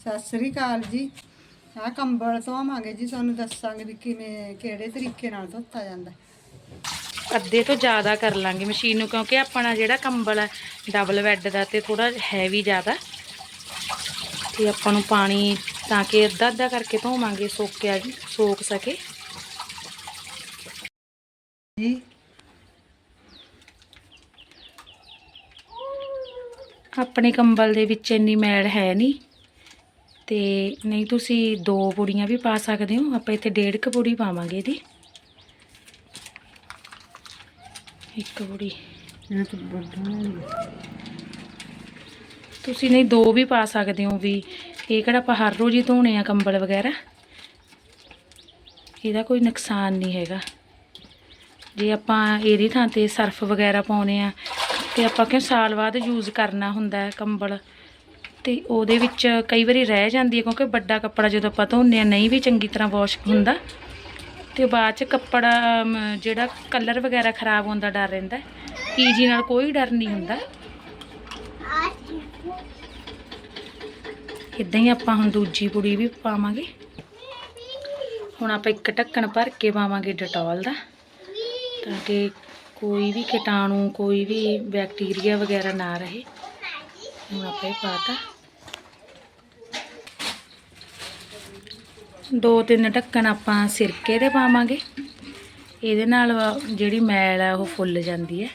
ਸਤਿ ਸ੍ਰੀ ਅਕਾਲ ਜੀ। ਆ ਕੰਬਲ ਧੋਵਾਂਗੇ ਜੀ ਤੁਹਾਨੂੰ ਦੱਸਾਂਗੇ ਵੀ ਕਿਵੇਂ ਕਿਹੜੇ ਤਰੀਕੇ ਨਾਲ ਧੋਤਾ ਜਾਂਦਾ। ਅੱਧੇ ਤੋਂ ਜ਼ਿਆਦਾ ਕਰ ਲਾਂਗੇ ਮਸ਼ੀਨ ਨੂੰ ਕਿਉਂਕਿ ਆਪਣਾ ਜਿਹੜਾ ਕੰਬਲ ਹੈ ਡਬਲ ਬੈੱਡ ਦਾ ਤੇ ਥੋੜਾ ਹੈਵੀ ਜ਼ਿਆਦਾ। ਤੇ ਆਪਾਂ ਨੂੰ ਪਾਣੀ ਤਾਂ ਕਿ ਅੱਧਾ ਅੱਧਾ ਕਰਕੇ ਧੋਵਾਂਗੇ ਸੋਕਿਆ ਜੀ ਸੋਕ ਸਕੇ। ਜੀ। ਆਪਣੇ ਕੰਬਲ ਦੇ ਵਿੱਚ ਇੰਨੀ ਮੈਲ ਹੈ ਨਹੀਂ। ਤੇ ਨਹੀਂ ਤੁਸੀਂ ਦੋ ਪੁੜੀਆਂ ਵੀ ਪਾ ਸਕਦੇ ਹੋ। ਆਪਾਂ ਇੱਥੇ ਡੇਢ ਕੁ ਪੁੜੀ ਪਾਵਾਂਗੇ ਇਹਦੀ। ਇੱਕ ਪੁੜੀ। ਤੁਸੀਂ ਨਹੀਂ ਦੋ ਵੀ ਪਾ ਸਕਦੇ ਹੋ ਵੀ। ਇਹ ਕਿਹੜਾ ਆਪਾਂ ਹਰ ਰੋਜ਼ ਹੀ ਧੋਣੇ ਆ ਕੰਬਲ ਵਗੈਰਾ? ਇਹਦਾ ਕੋਈ ਨੁਕਸਾਨ ਨਹੀਂ ਹੈਗਾ। ਜੇ ਆਪਾਂ ਇਹਦੀ ਥਾਂ ਤੇ ਸਰਫ ਵਗੈਰਾ ਪਾਉਨੇ ਆ ਤੇ ਆਪਾਂ ਕਿਉਂ ਸਾਲ ਬਾਅਦ ਯੂਜ਼ ਕਰਨਾ ਹੁੰਦਾ ਕੰਬਲ? ਤੇ ਉਹਦੇ ਵਿੱਚ ਕਈ ਵਾਰੀ ਰਹਿ ਜਾਂਦੀ ਹੈ ਕਿਉਂਕਿ ਵੱਡਾ ਕੱਪੜਾ ਜਦੋਂ ਆਪਾਂ ਧੋਨੇ ਆ ਨਹੀਂ ਵੀ ਚੰਗੀ ਤਰ੍ਹਾਂ ਵਾਸ਼ ਹੁੰਦਾ। ਤੇ ਬਾਅਦ ਚ ਕੱਪੜਾ ਅਮ, ਜਿਹੜਾ ਕਲਰ ਵਗੈਰਾ ਖਰਾਬ ਹੋਣ ਦਾ ਡਰ ਰਹਿੰਦਾ ਈਜੀ ਨਾਲ ਕੋਈ ਡਰ ਨਹੀਂ ਹੁੰਦਾ। ਇਦਾਂ ਹੀ ਆਪਾਂ ਹੁਣ ਦੂਜੀ ਪੁੜੀ ਵੀ ਪਾਵਾਂਗੇ। ਹੁਣ ਆਪਾਂ ਇੱਕ ਢੱਕਣ ਭਰ ਕੇ ਪਾਵਾਂਗੇ ਡਟੋਲ ਦਾ ਤਾਂ ਕਿ ਕੋਈ ਵੀ ਕੀਟਾਣੂ ਕੋਈ ਵੀ ਬੈਕਟੀਰੀਆ ਵਗੈਰਾ ਨਾ ਰਹੇ। ਹੁਣ ਆਪਾਂ ਇਹ ਪਾਤਾ ਦੋ ਤਿੰਨ ਢੱਕਣ ਆਪਾਂ ਸਿਰਕੇ ਦੇ ਪਾਵਾਂਗੇ। ਇਹਦੇ ਨਾਲ ਜਿਹੜੀ ਮੈਲ ਹੈ ਉਹ ਫੁੱਲ ਜਾਂਦੀ ਹੈ।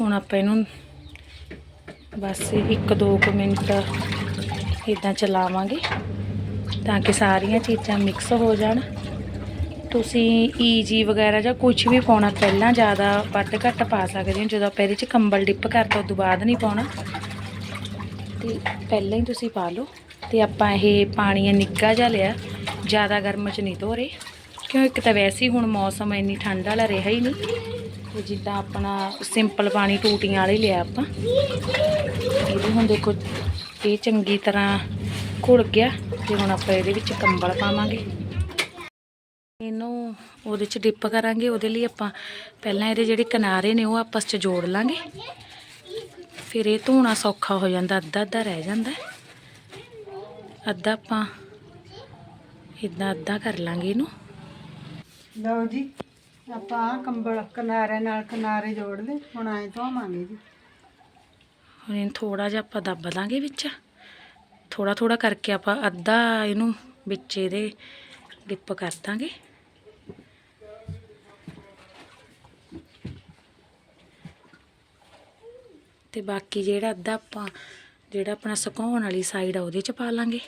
ਹੁਣ ਆਪਾਂ ਇਹਨੂੰ ਬਸ 1-2 ਮਿੰਟ ਇਦਾਂ ਚਲਾਵਾਂਗੇ ਤਾਂ ਕਿ ਸਾਰੀਆਂ ਚੀਜ਼ਾਂ ਮਿਕਸ ਹੋ ਜਾਣ। ਤੁਸੀਂ ਈਜੀ ਵਗੈਰਾ ਜਾਂ ਕੁਝ ਵੀ ਪਾਉਣਾ, ਪਹਿਲਾਂ ਜ਼ਿਆਦਾ ਵੱਧ ਘੱਟ ਪਾ ਸਕਦੇ ਹੋ। ਜਦੋਂ ਆਪਾਂ ਇਹਦੇ 'ਚ ਕੰਬਲ ਡਿਪ ਕਰਤਾ, ਉਦੋਂ ਬਾਅਦ ਨਹੀਂ ਪਾਉਣਾ। ਤੇ ਪਹਿਲਾਂ ਹੀ ਤੁਸੀਂ ਪਾ ਲਓ। ਤੇ ਆਪਾਂ ਇਹ ਪਾਣੀ ਨਿੱਘਾ ਜਿਹਾ ਲਿਆ। ਜ਼ਿਆਦਾ ਗਰਮ 'ਚ ਨਹੀਂ ਧੋ ਰਹੇ। ਕਿਉਂ? ਇੱਕ ਤਾਂ ਵੈਸੇ ਹੀ ਹੁਣ ਮੌਸਮ ਇੰਨੀ ਠੰਡ ਵਾਲਾ ਰਿਹਾ ਹੀ ਨਹੀਂ। ਤੇ ਜਿੱਦਾਂ ਆਪਣਾ ਸਿੰਪਲ ਪਾਣੀ ਟੂਟੀਆਂ ਵਾਲੇ ਲਿਆ ਆਪਾਂ। ਇਹਦੇ ਹੁਣ ਦੇਖੋ, ਇਹ ਚੰਗੀ ਤਰ੍ਹਾਂ ਘੁਲ ਗਿਆ। ਤੇ ਹੁਣ ਆਪਾਂ ਇਹਦੇ ਵਿੱਚ ਕੰਬਲ ਪਾਵਾਂਗੇ। ਇਹਨੂੰ ਉਹਦੇ ਚ ਡਿਪ ਕਰਾਂਗੇ ਉਹਦੇ ਲਈ ਆਪਾਂ ਪਹਿਲਾਂ ਇਹਦੇ ਜਿਹੜੇ ਕਿਨਾਰੇ ਨੇ ਉਹ ਆਪਸ ਚ ਜੋੜ ਲਾਂਗੇ। ਫਿਰ ਇਹ ਧੋਣਾ ਸੌਖਾ ਹੋ ਜਾਂਦਾ ਅੱਧਾ ਅੱਧਾ ਰਹਿ ਜਾਂਦਾ। ਅੱਧਾ ਆਪਾਂ ਇਦਾਂ ਅੱਧਾ ਕਰ ਲਾਂਗੇ ਇਹਨੂੰ। ਲਓ ਜੀ ਆਪਾਂ ਆਹ ਕੰਬਲ ਕਿਨਾਰੇ ਨਾਲ ਕਿਨਾਰੇ ਜੋੜ ਲਏ ਹੁਣ ਐਂ ਧੋਵਾਂਗੇ ਜੀ। ਹੁਣ ਇਹਨੂੰ ਥੋੜਾ ਜਿਹਾ ਆਪਾਂ ਦੱਬ ਦਾਂਗੇ ਵਿੱਚ। ਥੋੜਾ ਥੋੜਾ ਕਰਕੇ ਆਪਾਂ ਅੱਧਾ ਇਹਨੂੰ ਵਿੱਚ ਇਹਦੇ ਡਿਪ ਕਰ ਦਾਂਗੇ। ਤੇ ਬਾਕੀ ਜਿਹੜਾ ਅੱਧਾ ਆਪਾਂ, ਜਿਹੜਾ ਆਪਣਾ ਸੁਕਾਉਣ ਵਾਲੀ ਸਾਈਡ ਆ, ਉਹਦੇ ਚ ਪਾ ਲਾਂਗੇ।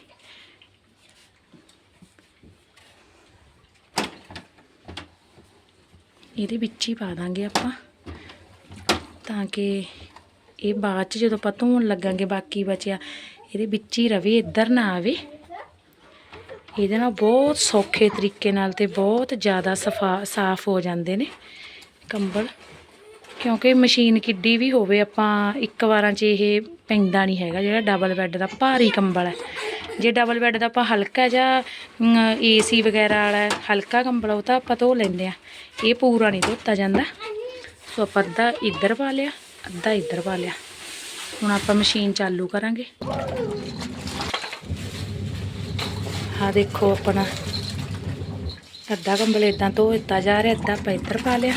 ਇਹਦੇ ਵਿੱਚ ਹੀ ਪਾ ਦਾਂਗੇ ਆਪਾਂ, ਤਾਂ ਕਿ ਇਹ ਬਾਅਦ ਚ ਜਦੋਂ ਆਪਾਂ ਧੋਣ ਲੱਗਾਂਗੇ ਬਾਕੀ ਬਚਿਆ, ਇਹਦੇ ਵਿੱਚ ਹੀ ਰਵੇ, ਇੱਧਰ ਨਾ ਆਵੇ। ਇਹਦੇ ਨਾਲ ਬਹੁਤ ਸੌਖੇ ਤਰੀਕੇ ਨਾਲ ਤੇ ਬਹੁਤ ਜ਼ਿਆਦਾ ਸਫਾ, ਸਾਫ਼ ਹੋ ਜਾਂਦੇ ਨੇ। ਕੰਬਲ। ਕਿਉਂਕਿ ਮਸ਼ੀਨ ਕਿੱਡੀ ਵੀ ਹੋਵੇ, ਆਪਾਂ ਇੱਕ ਵਾਰਾਂ 'ਚ ਇਹ ਪੈਂਦਾ ਨਹੀਂ ਹੈਗਾ, ਜਿਹੜਾ ਡਬਲ ਬੈੱਡ ਦਾ ਭਾਰੀ ਕੰਬਲ ਹੈ। ਜੇ ਡਬਲ ਬੈੱਡ ਦਾ ਆਪਾਂ ਹਲਕਾ ਜਿਹਾ ਏਸੀ ਵਗੈਰਾ ਵਾਲਾ ਹਲਕਾ ਕੰਬਲ ਉਹ ਤਾਂ ਆਪਾਂ ਧੋ ਲੈਂਦੇ ਆ। ਇਹ ਪੂਰਾ ਨਹੀਂ ਧੋਤਾ ਜਾਂਦਾ। ਸੋ ਆਪਾਂ ਅੱਧਾ ਇੱਧਰ ਪਾ ਲਿਆ, ਅੱਧਾ ਇੱਧਰ ਪਾ ਲਿਆ। ਹੁਣ ਆਪਾਂ ਮਸ਼ੀਨ ਚਾਲੂ ਕਰਾਂਗੇ। ਆ ਦੇਖੋ ਆਪਣਾ। ਅੱਧਾ ਕੰਬਲ ਇਦਾਂ ਧੋ ਦਿੱਤਾ ਜਾ ਰਿਹਾ, ਅੱਧਾ ਆਪਾਂ ਇੱਧਰ ਪਾ ਲਿਆ।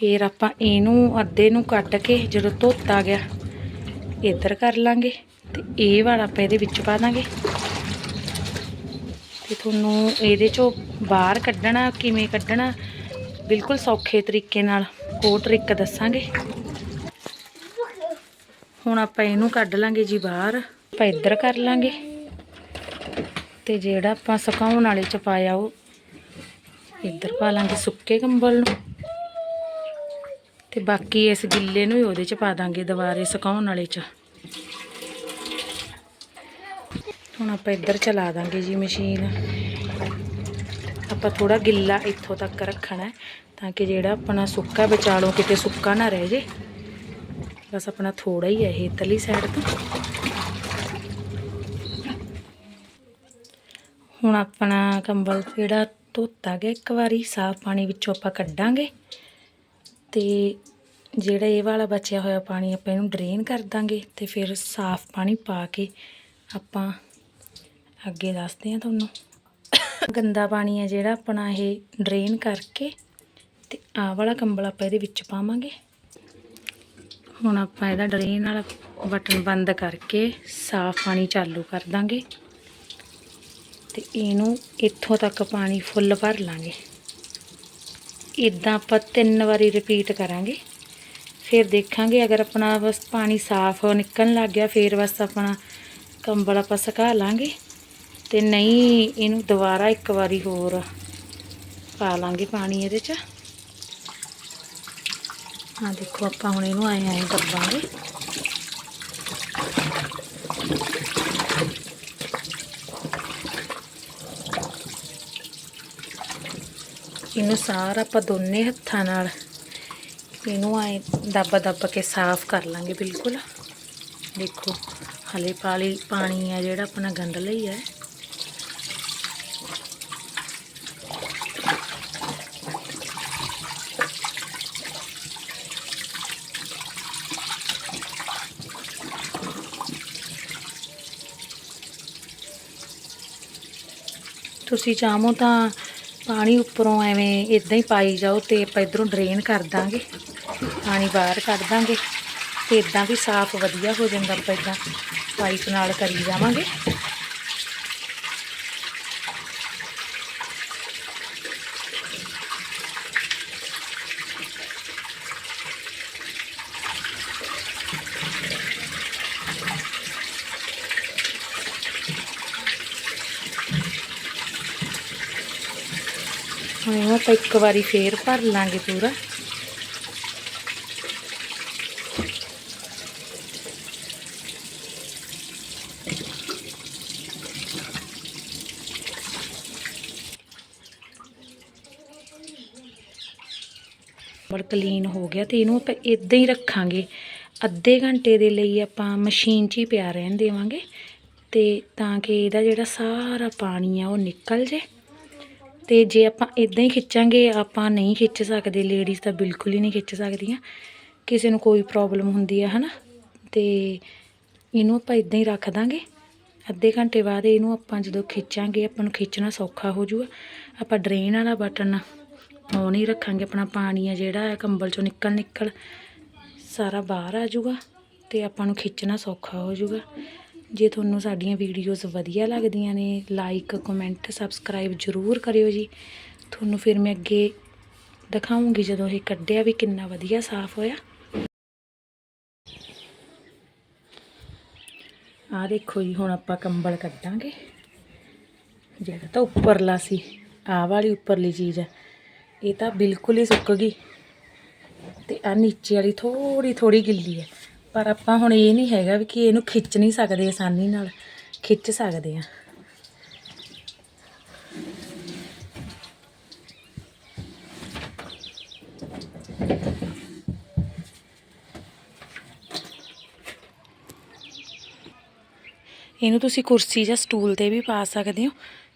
ਫਿਰ ਆਪਾਂ ਇਹਨੂੰ ਅੱਧੇ ਨੂੰ ਕੱਟ ਕੇ ਜਦੋਂ ਧੋਤਾ ਗਿਆ, ਇੱਧਰ ਕਰ ਲਾਂਗੇ ਤੇ ਇਹ ਵਾਲਾ ਆਪਾਂ ਇਹਦੇ ਵਿੱਚ ਪਾ ਦਾਂਗੇ। ਤੇ ਤੁਹਾਨੂੰ ਇਹਦੇ ਚੋਂ ਬਾਹਰ ਕੱਢਣਾ, ਕਿਵੇਂ ਕੱਢਣਾ, ਬਿਲਕੁਲ ਸੌਖੇ ਤਰੀਕੇ ਨਾਲ, ਉਹ ਟ੍ਰਿਕ ਦੱਸਾਂਗੇ। ਹੁਣ ਆਪਾਂ ਇਹਨੂੰ ਕੱਢ ਲਾਂਗੇ ਜੀ ਬਾਹਰ, ਆਪਾਂ ਇੱਧਰ ਕਰ ਲਾਂਗੇ। ਤੇ ਜਿਹੜਾ ਆਪਾਂ ਸੁਕਾਉਣ ਵਾਲੇ ਚ ਪਾਇਆ ਉਹ ਇੱਧਰ ਪਾ ਲਾਂਗੇ ਸੁੱਕੇ ਕੰਬਲ ਨੂੰ। ਤੇ ਬਾਕੀ ਇਸ ਗਿੱਲੇ ਨੂੰ ਹੀ ਉਹਦੇ ਚ ਪਾ ਦਾਂਗੇ ਦੁਬਾਰੇ ਸੁਕਾਉਣ ਵਾਲੇ ਚ। ਹੁਣ ਆਪਾਂ ਇੱਧਰ ਚਲਾ ਦਾਂਗੇ ਜੀ ਮਸ਼ੀਨ। ਆਪਾਂ ਥੋੜਾ ਗਿੱਲਾ ਇੱਥੋਂ ਤੱਕ ਰੱਖਣਾ ਤਾਂ ਕਿ ਜਿਹੜਾ ਆਪਣਾ ਸੁੱਕਾ ਵਿਚਾਲੋਂ ਕਿਤੇ ਸੁੱਕਾ ਨਾ ਰਹਿ ਜੇ। ਬਸ ਆਪਣਾ ਥੋੜਾ ਹੀ ਹੈ ਇਹ ਇੱਧਰਲੀ ਸਾਈਡ ਤੋਂ। ਹੁਣ ਆਪਣਾ ਕੰਬਲ ਜਿਹੜਾ ਧੋਤਾ ਗਿਆ, ਇੱਕ ਵਾਰੀ ਸਾਫ਼ ਪਾਣੀ ਵਿੱਚੋਂ ਆਪਾਂ ਕੱਢਾਂਗੇ। ਤੇ ਜਿਹੜਾ ਇਹ ਵਾਲਾ ਬਚਿਆ ਹੋਇਆ ਪਾਣੀ ਆਪਾਂ ਇਹਨੂੰ ਡਰੇਨ ਕਰ ਦਾਂਗੇ ਤੇ ਫਿਰ ਸਾਫ਼ ਪਾਣੀ ਪਾ ਕੇ ਆਪਾਂ ਅੱਗੇ ਦੱਸਦੇ ਹਾਂ ਤੁਹਾਨੂੰ। ਗੰਦਾ ਪਾਣੀ ਹੈ ਜਿਹੜਾ ਆਪਣਾ ਇਹ ਡਰੇਨ ਕਰਕੇ ਤੇ ਆਹ ਵਾਲਾ ਕੰਬਲ ਆਪਾਂ ਇਹਦੇ ਵਿੱਚ ਪਾਵਾਂਗੇ। ਹੁਣ ਆਪਾਂ ਇਹਦਾ ਡਰੇਨ ਵਾਲਾ ਬਟਨ ਬੰਦ ਕਰਕੇ ਸਾਫ਼ ਪਾਣੀ ਚਾਲੂ ਕਰ ਦਾਂਗੇ ਤੇ ਇਹਨੂੰ ਇੱਥੋਂ ਤੱਕ ਪਾਣੀ ਫੁੱਲ ਭਰ ਲਾਂਗੇ। ਇਦਾਂ ਆਪਾਂ ਤਿੰਨ ਵਾਰੀ ਰਿਪੀਟ ਕਰਾਂਗੇ। ਫਿਰ ਦੇਖਾਂਗੇ ਅਗਰ ਆਪਣਾ ਬਸ ਪਾਣੀ ਸਾਫ਼ ਨਿਕਲਣ ਲੱਗ ਗਿਆ, ਫਿਰ ਬਸ ਆਪਣਾ ਕੰਬਲ ਆਪਾਂ ਸੁਕਾ ਲਾਂਗੇ ਤੇ ਨਹੀਂ, ਇਹਨੂੰ ਦੁਬਾਰਾ ਇੱਕ ਵਾਰੀ ਹੋਰ ਪਾ ਲਾਂਗੇ ਪਾਣੀ ਇਹਦੇ 'ਚ। ਆ ਦੇਖੋ ਆਪਾਂ ਹੁਣ ਇਹਨੂੰ ਐਂ ਐਂ ਕਰ ਦਾਂਗੇ ਇਹਨੂੰ ਸਾਰਾ ਆਪਾਂ ਦੋਨੇ ਹੱਥਾਂ ਨਾਲ ਇਹਨੂੰ ਆਏ ਦੱਬ ਦੱਬ ਕੇ ਸਾਫ਼ ਕਰ ਲਾਂਗੇ ਬਿਲਕੁਲ। ਦੇਖੋ, ਹਲੇ ਪਾਲੀ ਪਾਣੀ ਆ ਜਿਹੜਾ ਆਪਣਾ ਗੰਦ ਲਈ ਹੈ ਤੁਸੀਂ ਚਾਹੋ ਤਾਂ ਪਾਣੀ ਉੱਪਰੋਂ ਐਵੇਂ ਇਦਾਂ ਹੀ ਪਾਈ ਜਾਓ ਤੇ ਆਪਾਂ ਇਧਰੋਂ ਡਰੇਨ ਕਰ ਦਾਂਗੇ। ਪਾਣੀ ਬਾਹਰ ਕੱਢ ਦਾਂਗੇ ਤੇ ਇਦਾਂ ਵੀ ਸਾਫ਼ ਵਧੀਆ ਹੋ ਜਾਂਦਾ ਆਪਾਂ ਇਦਾਂ ਪਾਈਪ ਨਾਲ ਕਰੀ ਜਾਵਾਂਗੇ। ਹੁਣ ਇਹਨੂੰ ਆਪਾਂ ਇੱਕ ਵਾਰੀ ਫੇਰ ਭਰ ਲਾਂਗੇ ਪੂਰਾ। ਬੜ ਕਲੀਨ ਹੋ ਗਿਆ ਤੇ ਇਹਨੂੰ ਆਪਾਂ ਇਦਾਂ ਹੀ ਰੱਖਾਂਗੇ। ਅੱਧੇ ਘੰਟੇ ਦੇ ਲਈ ਆਪਾਂ ਮਸ਼ੀਨ 'ਚ ਹੀ ਪਿਆ ਰਹਿਣ ਦੇਵਾਂਗੇ ਤੇ ਤਾਂ ਕਿ ਇਹਦਾ ਜਿਹੜਾ ਸਾਰਾ ਪਾਣੀ ਆ ਉਹ ਨਿਕਲ ਜੇ ਤੇ ਜੇ ਆਪਾਂ ਇਦਾਂ ਹੀ ਖਿੱਚਾਂਗੇ, ਆਪਾਂ ਨਹੀਂ ਖਿੱਚ ਸਕਦੇ ਲੇਡੀਜ਼ ਤਾਂ ਬਿਲਕੁਲ ਹੀ ਨਹੀਂ ਖਿੱਚ ਸਕਦੀਆਂ। ਕਿਸੇ ਨੂੰ ਕੋਈ ਪ੍ਰੋਬਲਮ ਹੁੰਦੀ ਹੈ ਹਨਾ? ਤੇ ਇਹਨੂੰ ਆਪਾਂ ਇਦਾਂ ਹੀ ਰੱਖ ਦਾਂਗੇ। ਅੱਧੇ ਘੰਟੇ ਬਾਅਦ ਇਹਨੂੰ ਆਪਾਂ ਜਦੋਂ ਖਿੱਚਾਂਗੇ, ਆਪਾਂ ਨੂੰ ਖਿੱਚਣਾ ਸੌਖਾ ਹੋ ਜੂਗਾ। ਆਪਾਂ ਡਰੇਨ ਵਾਲਾ ਬਟਨ ਔਨ ਹੀ ਰੱਖਾਂਗੇ, ਆਪਣਾ ਪਾਣੀ ਆ ਜਿਹੜਾ ਹੈ ਕੰਬਲ ਚੋਂ ਨਿਕਲ ਨਿਕਲ ਸਾਰਾ ਬਾਹਰ ਆ ਜੂਗਾ ਤੇ ਆਪਾਂ ਨੂੰ ਖਿੱਚਣਾ ਸੌਖਾ ਹੋ ਜੂਗਾ। ਜੇ ਤੁਹਾਨੂੰ ਸਾਡੀਆਂ ਵੀਡੀਓਜ਼ ਵਧੀਆ ਲੱਗਦੀਆਂ ਨੇ ਲਾਈਕ ਕਮੈਂਟ ਸਬਸਕ੍ਰਾਈਬ ਜ਼ਰੂਰ ਕਰਿਓ ਜੀ। ਤੁਹਾਨੂੰ ਫਿਰ ਮੈਂ ਅੱਗੇ ਦਿਖਾਉਂਗੀ ਜਦੋਂ ਇਹ ਕੱਢਿਆ ਵੀ ਕਿੰਨਾ ਵਧੀਆ ਸਾਫ਼ ਹੋਇਆ। ਆਹ ਦੇਖੋ ਜੀ, ਹੁਣ ਆਪਾਂ ਕੰਬਲ ਕੱਢਾਂਗੇ। ਜਿਹੜਾ ਤਾਂ ਉੱਪਰਲਾ ਸੀ, ਆਹ ਵਾਲੀ ਉੱਪਰਲੀ ਚੀਜ਼ ਹੈ ਇਹ ਤਾਂ ਬਿਲਕੁਲ ਹੀ ਸੁੱਕ ਗਈ। ਤੇ ਆ ਨੀਚੇ ਵਾਲੀ ਥੋੜੀ ਥੋੜੀ ਗਿੱਲੀ ਹੈ ਪਰ ਆਪਾਂ ਹੁਣ ਇਹ ਨਹੀਂ ਹੈਗਾ ਵੀ ਕਿ ਇਹਨੂੰ ਖਿੱਚ ਨਹੀਂ ਸਕਦੇ ਆਸਾਨੀ ਨਾਲ। ਖਿੱਚ ਸਕਦੇ ਆ। ਇਹਨੂੰ ਤੁਸੀਂ ਕੁਰਸੀ ਜਾਂ ਸਟੂਲ ਤੇ ਵੀ ਪਾ ਸਕਦੇ ਹੋ।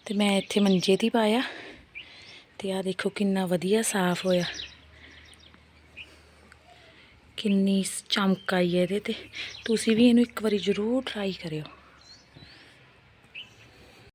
ਤੇ ਮੈਂ ਇੱਥੇ ਮੰਜੇ ਤੇ ਹੀ ਪਾਇਆ। ਤੇ ਆ ਦੇਖੋ ਕਿੰਨਾ ਵਧੀਆ ਸਾਫ਼ ਹੋਇਆ। ਕਿੰਨੀ ਚਮਕ ਆਈ ਹੈ ਇਹਦੇ ਤੇ। ਤੁਸੀਂ ਵੀ ਇਹਨੂੰ ਇੱਕ ਵਾਰੀ ਜ਼ਰੂਰ ਟਰਾਈ ਕਰਿਓ।